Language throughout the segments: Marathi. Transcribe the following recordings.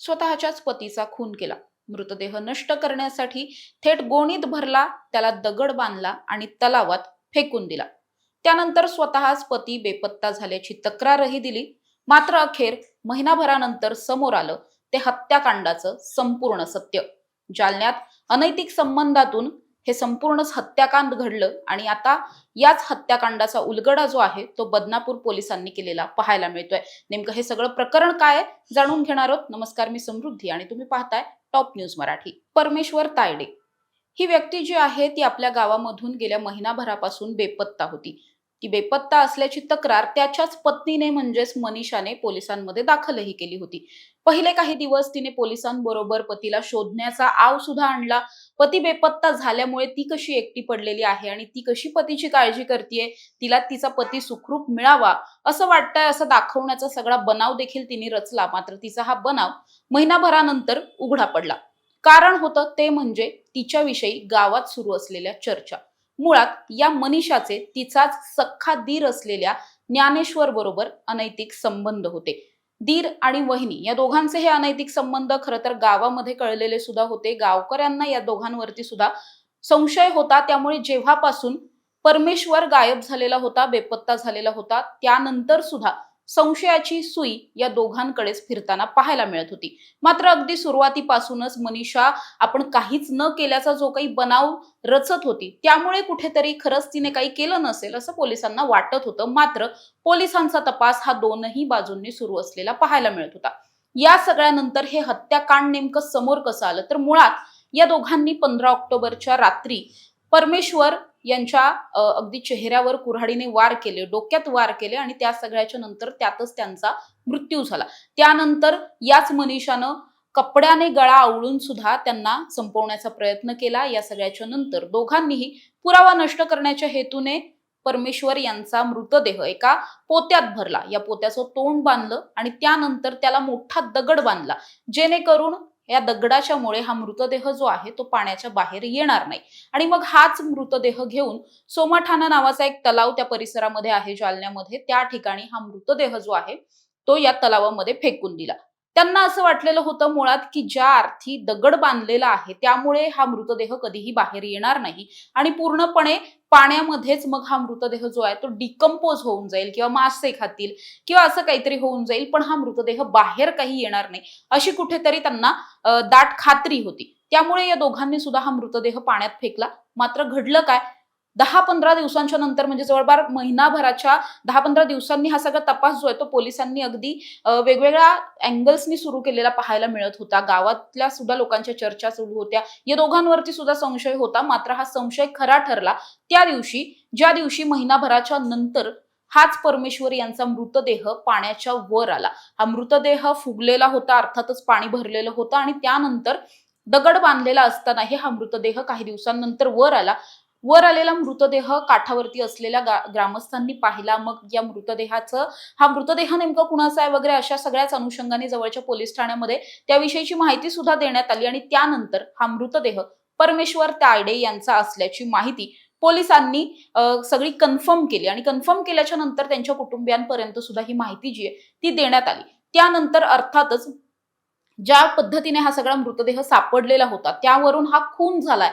स्वतःच्याच पतीचा खून केला. मृतदेह नष्ट करण्यासाठी थेट गोणीत भरला त्याला दगड बांधला आणि तलावात फेकून दिला. त्यानंतर स्वतःच पती बेपत्ता झाल्याची तक्रारही दिली. मात्र अखेर महिनाभरानंतर समोर आलं ते हत्याकांडाचं संपूर्ण सत्य. जालन्यात अनैतिक संबंधातून हे संपूर्णच हत्याकांड घडलं आणि आता याच हत्याकांडाचा उलगडा जो आहे तो बदनापूर पोलिसांनी केलेला पाहायला मिळतोय. नेमकं हे सगळं प्रकरण काय जाणून घेणार आहोत. नमस्कार मी समृद्धी आणि तुम्ही पाहताय टॉप न्यूज मराठी. परमेश्वर तायडे. ही व्यक्ती जी आहे ती आपल्या गावामधून गेल्या महिनाभरापासून बेपत्ता होती. ती बेपत्ता असल्याची तक्रार त्याच्याच पत्नीने म्हणजेच मनीषाने पोलिसांमध्ये दाखलही केली होती. पहिले काही दिवस तिने पोलिसांबरोबर पतीला शोधण्याचा आव सुद्धा आणला. पती बेपत्ता झाल्यामुळे ती कशी एकटी पडलेली आहे आणि ती कशी पतीची काळजी करते तिला तिचा पती सुखरूप मिळावा असं वाटतंय असं दाखवण्याचा सगळा बनाव देखील तिने रचला. मात्र तिचा हा बनाव महिनाभरानंतर उघडा पडला. कारण होतं ते म्हणजे तिच्याविषयी गावात सुरू असलेल्या चर्चा. मुळात या मनीषाचे तिचाच सख्खा दीर असलेल्या ज्ञानेश्वर बरोबर अनैतिक संबंध होते. दीर आणि वहिनी या दोघांचे हे अनैतिक संबंध खरं तर गावामध्ये कळलेले सुद्धा होते. गावकऱ्यांना या दोघांवरती सुद्धा संशय होता. त्यामुळे जेव्हापासून परमेश्वर गायब झालेला होता बेपत्ता झालेला होता त्यानंतर सुद्धा संशयाची सुई या दोघांकडेच फिरताना पाहायला मिळत होती. मात्र अगदी सुरुवातीपासूनच मनीषा आपण काहीच न केल्याचा जो काही बनाव रचत होती त्यामुळे कुठेतरी खरंच तिने काही केलं नसेल असं पोलिसांना वाटत होतं. मात्र पोलिसांचा तपास हा दोनही बाजूंनी सुरू असलेला पाहायला मिळत होता. या सगळ्यानंतर हे हत्याकांड नेमकं समोर कसं आलं? तर मुळात या दोघांनी पंधरा ऑक्टोबरच्या रात्री परमेश्वर यांच्या अगदी चेहऱ्यावर कुऱ्हाडीने वार केले डोक्यात वार केले आणि त्या सगळ्याच्या नंतर त्यातच त्यांचा मृत्यू झाला. त्यानंतर याच मनीषानं कपड्याने गळा आवळून सुद्धा त्यांना संपवण्याचा प्रयत्न केला. या सगळ्याच्या नंतर दोघांनीही पुरावा नष्ट करण्याच्या हेतूने परमेश्वर यांचा मृतदेह एका पोत्यात भरला. या पोत्याचं तोंड बांधलं आणि त्यानंतर त्याला मोठा दगड बांधला. जेणेकरून या दगडाच्यामुळे हा मृतदेह जो आहे तो पाण्याच्या बाहेर येणार नाही. आणि मग हाच मृतदेह घेऊन सोमाठाणा नावाचा एक तलाव त्या परिसरामध्ये आहे जालन्यामध्ये. त्या ठिकाणी हा मृतदेह जो आहे तो या तलावामध्ये फेकून दिला. त्यांना असं वाटलेलं होतं मुळात की ज्या अर्थी दगड बांधलेला आहे त्यामुळे हा मृतदेह कधीही बाहेर येणार नाही. आणि पूर्णपणे पाण्यामध्येच मग हा मृतदेह जो आहे तो डिकम्पोज होऊन जाईल किंवा मासे खातील किंवा असं काहीतरी होऊन जाईल पण हा मृतदेह बाहेर काही येणार नाही. अशी कुठेतरी त्यांना दाट खात्री होती. त्यामुळे या दोघांनी सुद्धा हा मृतदेह पाण्यात फेकला. मात्र घडलं काय? दहा पंधरा दिवसांच्या नंतर म्हणजे जवळपास महिनाभराच्या दहा पंधरा दिवसांनी हा सगळा तपास जो आहे तो पोलिसांनी अगदी वेगवेगळ्या अँगल्सनी सुरू केलेला पाहायला मिळत होता. गावातल्या सुद्धा लोकांच्या चर्चा सुरू होत्या. या दोघांवरती सुद्धा संशय होता. मात्र हा संशय खरा ठरला. त्या दिवशी ज्या दिवशी महिनाभराच्या नंतर हाच परमेश्वर यांचा मृतदेह पाण्याच्या वर आला. हा मृतदेह फुगलेला होता अर्थातच पाणी भरलेलं होतं आणि त्यानंतर दगड बांधलेला असतानाही हा मृतदेह काही दिवसांनंतर वर आला. वर आलेला मृतदेह काठावरती असलेल्या ग्रामस्थांनी पाहिला. मग या मृतदेहाचं हा मृतदेह नेमका कुणाचा आहे वगैरे अशा सगळ्याच अनुषंगाने जवळच्या पोलीस ठाण्यामध्ये त्याविषयीची माहिती सुद्धा देण्यात आली आणि त्यानंतर हा मृतदेह परमेश्वर तायडे यांचा असल्याची माहिती पोलिसांनी सगळी कन्फर्म केली आणि कन्फर्म केल्याच्यानंतर त्यांच्या कुटुंबियांपर्यंत सुद्धा ही माहिती जी आहे ती देण्यात आली. त्यानंतर अर्थातच ज्या पद्धतीने हा सगळा मृतदेह सापडलेला होता त्यावरून हा खून झालाय.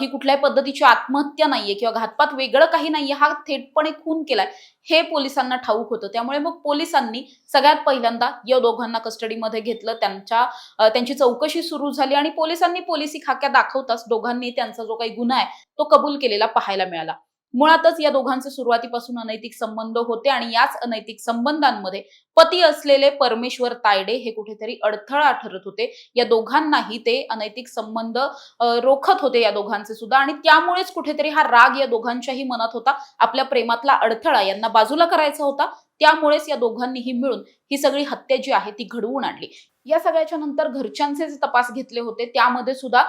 ही कुठल्याही पद्धतीची आत्महत्या नाहीये किंवा घातपात वेगळं काही नाहीये हा थेटपणे खून केलाय. हे पोलिसांना ठाऊक होतं. त्यामुळे मग पोलिसांनी सगळ्यात पहिल्यांदा या दोघांना कस्टडीमध्ये घेतलं. त्यांच्या त्यांची चौकशी सुरू झाली आणि पोलिसांनी पोलिसी खाक्या दाखवताच दोघांनी त्यांचा जो काही गुन्हा आहे तो कबूल केलेला पाहायला मिळाला. मुळातच या दोघांचे सुरुवातीपासून अनैतिक संबंध होते आणि याच अनैतिक संबंधांमध्ये पती असलेले परमेश्वर तायडे हे कुठेतरी अडथळा ठरत होते. या दोघांनाही ते अनैतिक संबंध रोखत होते या दोघांचे सुद्धा आणि त्यामुळेच कुठेतरी हा राग या दोघांच्याही मनात होता. आपल्या प्रेमातला अडथळा यांना बाजूला करायचा होता. त्यामुळेच या दोघांनीही मिळून ही सगळी हत्या जी आहे ती घडवून आणली. या सगळ्याच्या नंतर घरच्यांचे जे तपास घेतले होते त्यामध्ये सुद्धा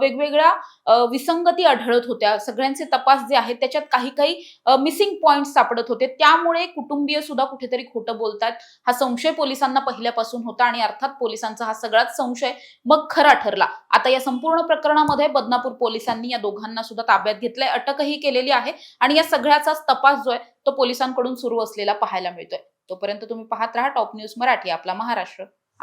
वेगवेगळ्या विसंगती आढळत होत्या. सगळ्यांचे तपास जे आहेत त्याच्यात काही काही मिसिंग पॉइंट सापडत होते. त्यामुळे कुटुंबीय सुद्धा कुठेतरी खोटं बोलतात. हा संशय पोलिसांना पहिल्यापासून होता आणि अर्थात पोलिसांचा हा सगळाच संशय मग खरा ठरला. आता या संपूर्ण प्रकरणामध्ये बदनापूर पोलिसांनी या दोघांना सुद्धा ताब्यात घेतलंय. अटकही केलेली आहे आणि या सगळ्याचाच तपास जो आहे तो पोलिसांकडून सुरू असलेला पाहायला मिळतोय. तोपर्यंत तुम्ही पाहत राहा. टॉप न्यूज मराठी आपला महाराष्ट्र.